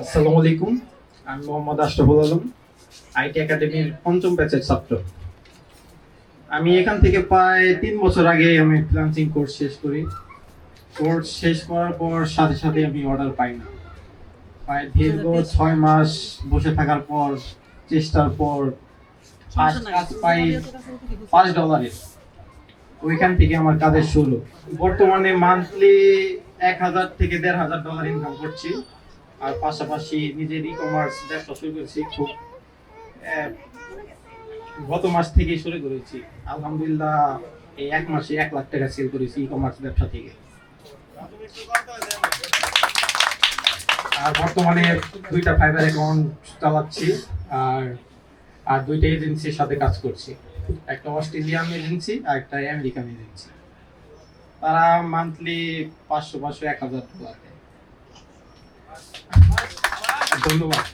আসসালামু আলাইকুম। আমি মোহাম্মদ আশরাফুল আলম আইটি একাডেমির পঞ্চম ব্যাচের ছাত্র। আমি এখান থেকে প্রায় তিন বছর আগে আমি ফ্রিল্যান্সিং কোর্স শেষ করি। কোর্স শেষ করার পর সাথে সাথে আমি অর্ডার পাই না। প্রায় দীর্ঘ ছয় মাস বসে থাকার পর চেষ্টার পর ফার্স্ট কাজ পাই পাঁচ ডলারের ওইখান থেকে আমার কাজের শুরু। বর্তমানে মান্থলি এক হাজার থেকে দেড় হাজার ডলার ইনকাম করছি। আর পাশাপাশি নিজের ই কমার্স ব্যবসা শুরু করেছি খুব গত মাস থেকে শুরু করেছি। আলহামদুলিল্লাহ, এই এক মাসে এক লাখ টাকা সেল করেছি ই কমার্স ব্যবসা থেকে। আর বর্তমানে দুইটা ফাইবার অ্যাকাউন্ট চালাচ্ছি, আর আর দুইটা এজেন্সির সাথে কাজ করছি। একটা অস্ট্রেলিয়ান এজেন্সি আর একটা আমেরিকান এজেন্সি তারা মান্থলি পাঁচশো পাঁচশো, এক হাজার দেয়। どんどん。